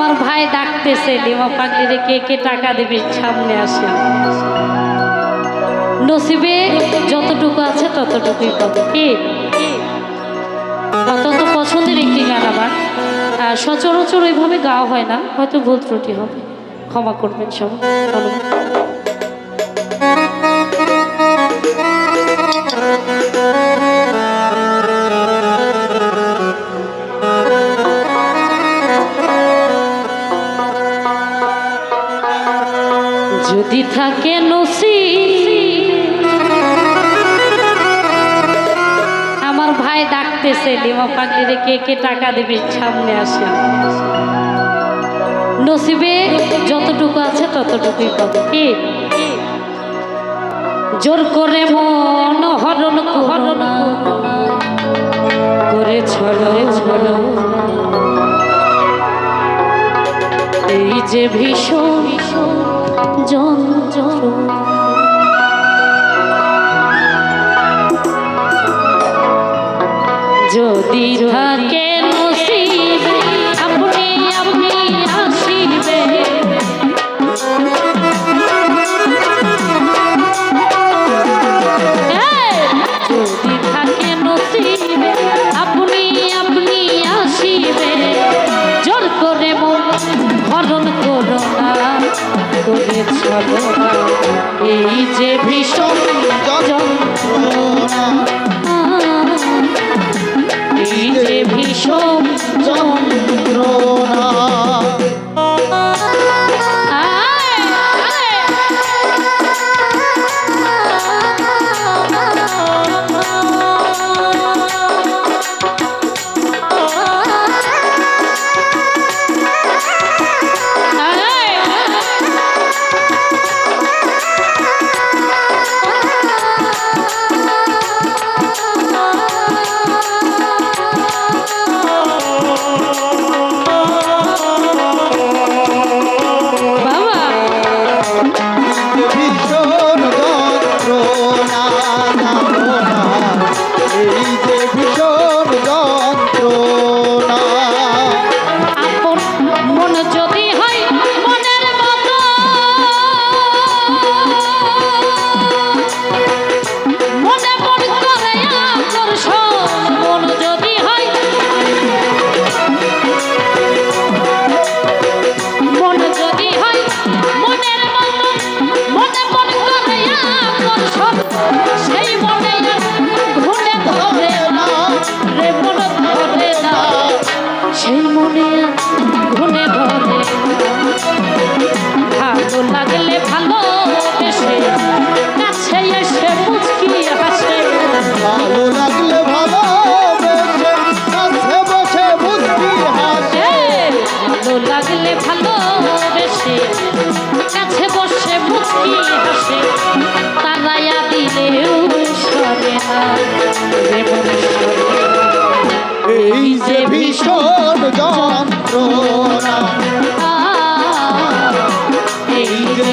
আমার ভাই ডাকতেছে, লিমা পাগলিরে কে কে টাকা দেবে? সামনে আসে। নসিবে যতটুকু আছে ততটুকুই পাবো। কি? অত্যন্ত পছন্দের একটি গান আমার। সচরাচর ওইভাবে গাওয়া হয় না, হয়তো ভুল ত্রুটি হবে। ক্ষমা করবেন সব ধন্যবাদ যদি থাকে নসি আমার ভাই ডাকতেছে, লিমা পাগলিরে কে কে টাকা দেবে? সামনে আসে। নসিবে যতটুকু আছে ততটুকুই পাবে। কি? জোর করে মন হরণ হরণ করে ছলো ছলো এই যে ভীষণ যদি থাকে মনে ঘুরে যন্ত্রণা। এই যে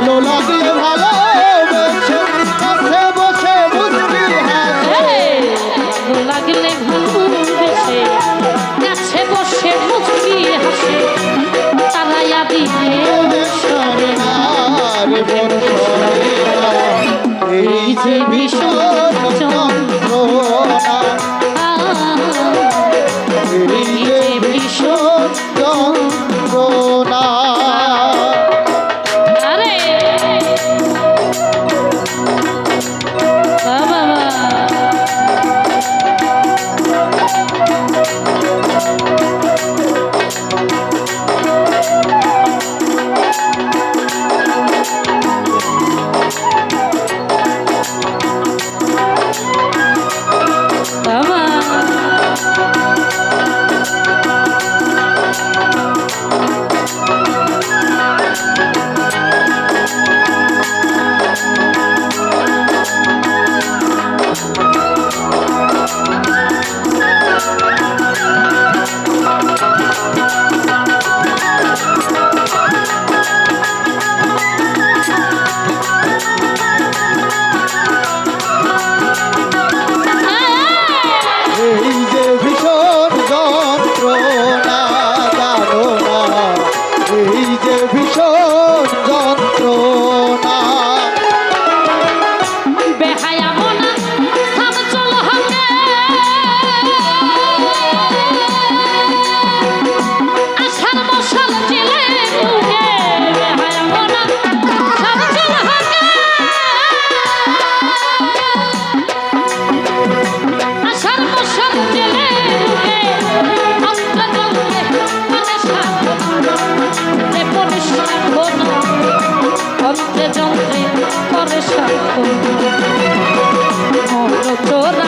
ভালো লাগে ভালো বসে বসে মুক্তি লাগলে ভালো বেশে কাছে হ্যাঁ। বসে মুক্তি হাসে তালাইয়া দিয়ে হ্যাঁ। এই যে বিষয় chorra